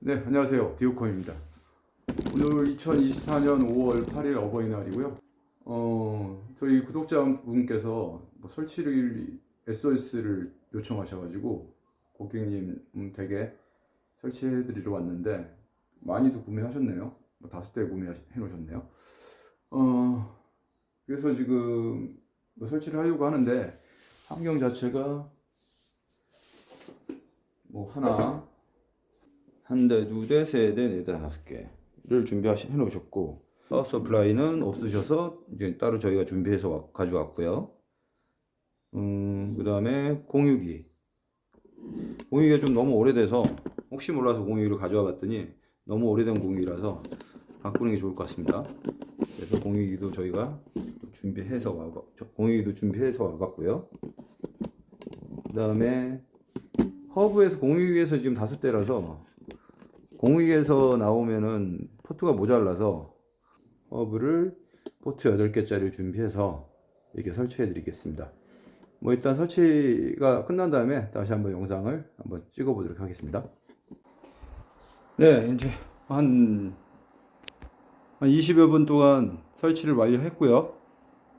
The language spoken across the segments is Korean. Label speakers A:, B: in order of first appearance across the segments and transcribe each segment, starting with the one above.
A: 네, 안녕하세요. 디오컴입니다. 오늘 2024년 5월 8일 어버이날이고요. 어, 저희 구독자분께서 뭐 설치를 SOS를 요청하셔가지고 고객님 음, 댁에 설치해드리러 왔는데 많이도 구매하셨네요. 뭐 다섯 대 구매해 놓으셨네요. 어, 그래서 지금 뭐 설치를 하려고 하는데 환경 자체가 뭐 하나 한 대, 두 대, 세 대, 네 대, 다섯 개를 준비해 놓으셨고 파워 서플라이는 없으셔서 이제 따로 저희가 준비해서 와- 가져왔고요. 음, 그 다음에 공유기. 공유기가 좀 너무 오래돼서 혹시 몰라서 공유기를 가져와 봤더니 너무 오래된 공유기라서 바꾸는 게 좋을 것 같습니다. 그래서 공유기도 저희가 준비해서 와 공유기도 준비해서 와봤고요. 그 다음에 허브에서 공유기에서 지금 다섯 대라서 공유기에서 나오면은 포트가 모자라서 허브를 포트 8개짜리를 준비해서 이렇게 설치해 드리겠습니다. 뭐 일단 설치가 끝난 다음에 다시 한번 영상을 한번 찍어 보도록 하겠습니다. 네, 이제 한, 한 20여 분 동안 설치를 완료했고요.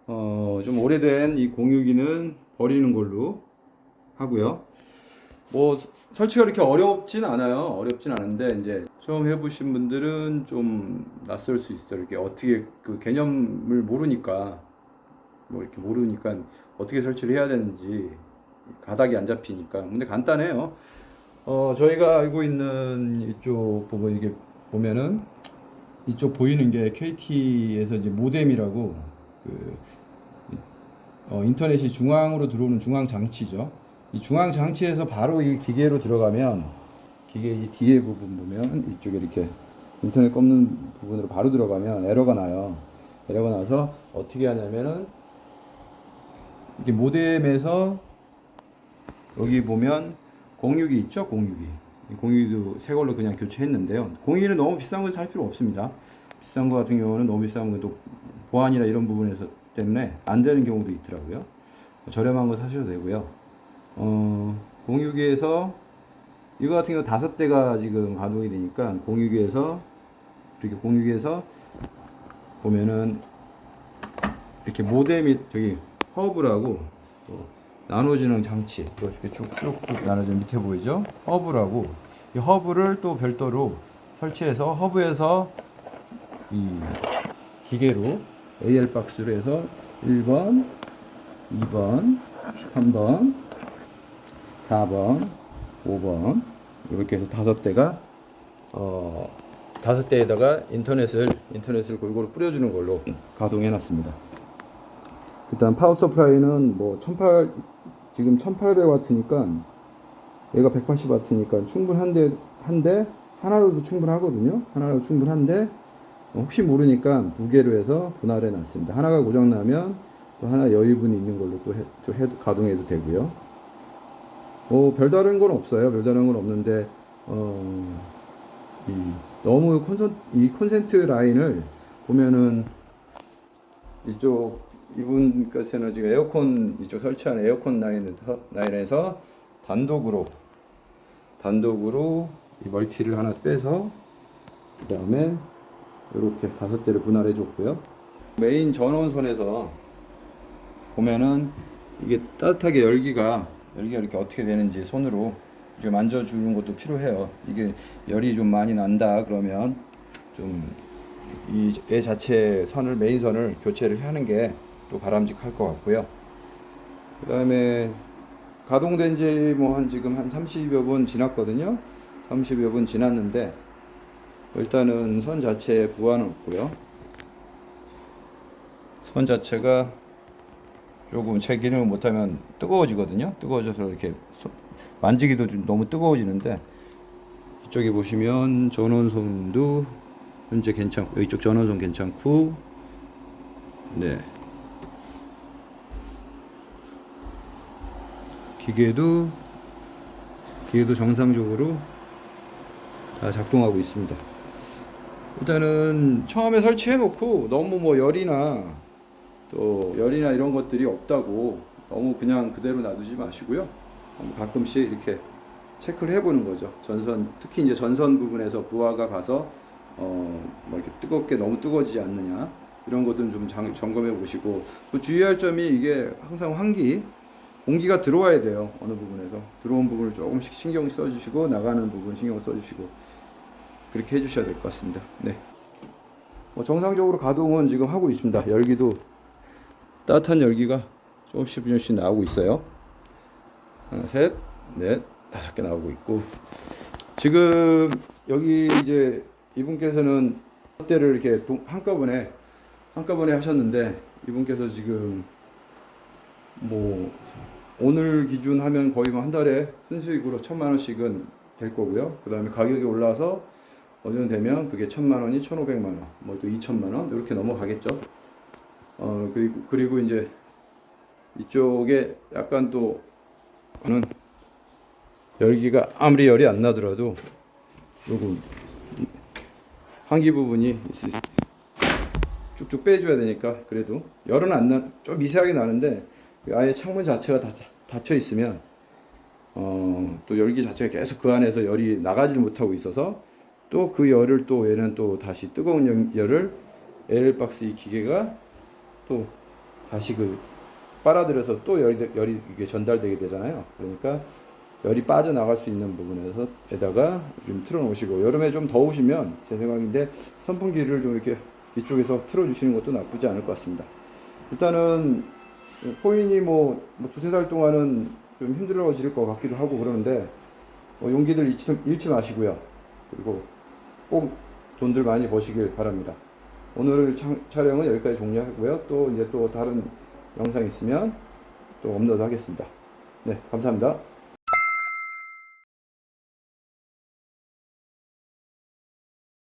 A: 어, 좀 오래된 이 공유기는 버리는 걸로 하고요. 뭐 설치가 이렇게 어렵진 않아요. 어렵진 않은데 이제 처음 해보신 분들은 좀 낯설 수 있어요. 이렇게 어떻게 그 개념을 모르니까 뭐 이렇게 모르니까 어떻게 설치를 해야 되는지 가닥이 안 잡히니까. 근데 간단해요. 어 저희가 알고 있는 이쪽 보면 이게 보면은 이쪽 보이는 게 KT에서 이제 모뎀이라고 그 어, 인터넷이 중앙으로 들어오는 중앙 장치죠. 이 중앙 장치에서 바로 이 기계로 들어가면 기계 이 뒤에 부분 보면 이쪽에 이렇게 인터넷 꼽는 부분으로 바로 들어가면 에러가 나요. 에러가 나서 어떻게 하냐면은 이게 모뎀에서 여기 보면 공유기 있죠, 공유기. 이 공유기도 새 걸로 그냥 교체했는데요. 공유기는 너무 비싼 거 살 필요 없습니다. 비싼 거 같은 경우는 너무 비싼 것도 보안이나 이런 부분에서 때문에 안 되는 경우도 있더라고요. 저렴한 거 사셔도 되고요. 어, 공유기에서 이거 같은 경우 다섯 대가 지금 가동이 되니까 공유기에서 이렇게 공유기에서 보면은 이렇게 모뎀이 저기 허브라고 또 나눠지는 장치 이렇게 쭉쭉쭉 나눠지는 밑에 보이죠? 허브라고 이 허브를 또 별도로 설치해서 허브에서 이 기계로 AL 박스로 해서 1번, 2번, 3번, 4번, 5번 이렇게 해서 다섯 대가 어 다섯 대에다가 인터넷을 인터넷을 골고루 뿌려주는 걸로 가동해 놨습니다. 일단 파워 서플라이는 뭐 1800, 지금 1800와트니까 얘가 180와트니까 충분한데 한데 하나로도 충분하거든요. 하나로 충분한데 어, 혹시 모르니까 두 개로 해서 분할해 놨습니다. 하나가 고장 나면 또 하나 여유분이 있는 걸로 또, 해, 또 해, 가동해도 되고요. 뭐 별다른 건 없어요. 별다른 건 없는데 어, 이, 너무 콘선, 이 콘센트 라인을 보면은 이쪽 이분 것에는 지금 에어컨 이쪽 설치한 에어컨 라인에서, 라인에서 단독으로 단독으로 이 멀티를 하나 빼서 그 다음에 이렇게 다섯 대를 분할해 줬고요. 메인 전원선에서 보면은 이게 따뜻하게 열기가 열기가 이렇게 어떻게 되는지 손으로 이제 만져주는 것도 필요해요. 이게 열이 좀 많이 난다 그러면 좀 이애 자체 선을 메인 선을 교체를 하는 게 또 바람직할 것 같고요. 그 다음에 가동된 지 뭐 한 지금 한 30여 분 지났거든요. 30여 분 지났는데 일단은 선 자체에 부하는 없고요. 선 자체가 조금 제 기능을 못하면 뜨거워지거든요. 뜨거워져서 이렇게 손- 만지기도 좀 너무 뜨거워지는데 이쪽에 보시면 전원선도 현재 괜찮고 이쪽 전원선 괜찮고 네 기계도 기계도 정상적으로 다 작동하고 있습니다. 일단은 처음에 설치해 놓고 너무 뭐 열이나 또 열이나 이런 것들이 없다고 너무 그냥 그대로 놔두지 마시고요. 가끔씩 이렇게 체크를 해보는 거죠. 전선 특히 이제 전선 부분에서 부하가 가서 어뭐 이렇게 뜨겁게 너무 뜨거워지지 않느냐 이런 것들은 좀 장- 점검해 보시고 또 주의할 점이 이게 항상 환기 공기가 들어와야 돼요 어느 부분에서 들어온 부분을 조금씩 신경 써주시고 나가는 부분 신경 써주시고 그렇게 해주셔야 될 것 같습니다. 네. 뭐 정상적으로 가동은 지금 하고 있습니다. 열기도 따뜻한 열기가 조금씩 조금씩 나오고 있어요. 하나, 셋, 넷, 다섯 개 나오고 있고 지금 여기 이제 이분께서는 때를 이렇게 동- 한꺼번에 한꺼번에 하셨는데 이분께서 지금 뭐 오늘 기준 하면 거의 뭐한 달에 순수익으로 천만 원씩은 될 거고요. 그 다음에 가격이 올라서 어느 정도 되면 그게 천만 원이 천오백만 원, 뭐 또 이천만 원 이렇게 넘어가겠죠. 어 그리고 그리고 이제 이쪽에 약간 또 는 열기가 아무리 열이 안 나더라도 조금 이 환기 부분이 있- 쭉쭉 빼줘야 되니까 그래도 열은 안 나, 좀 미세하게 나는데 그 아예 창문 자체가 다 닫혀 있으면 어, 또 열기 자체가 계속 그 안에서 열이 나가질 못하고 있어서 또 그 열을 또 얘는 또 다시 뜨거운 열- 열을 에일박스 이 기계가 또 다시 그 빨아들여서 또 열이, 열이 이게 전달되게 되잖아요. 그러니까 열이 빠져나갈 수 있는 부분에서 에다가 좀 틀어놓으시고 여름에 좀 더우시면 제 생각인데 선풍기를 좀 이렇게 이쪽에서 틀어주시는 것도 나쁘지 않을 것 같습니다. 일단은 코인이 뭐, 뭐 두세 달 동안은 좀 힘들어질 것 같기도 하고 그러는데 뭐 용기들 잃지, 잃지 마시고요. 그리고 꼭 돈들 많이 버시길 바랍니다. 오늘 촬- 촬영은 여기까지 종료하고요. 또 이제 또 다른 영상 있으면 또 업로드 하겠습니다. 네, 감사합니다.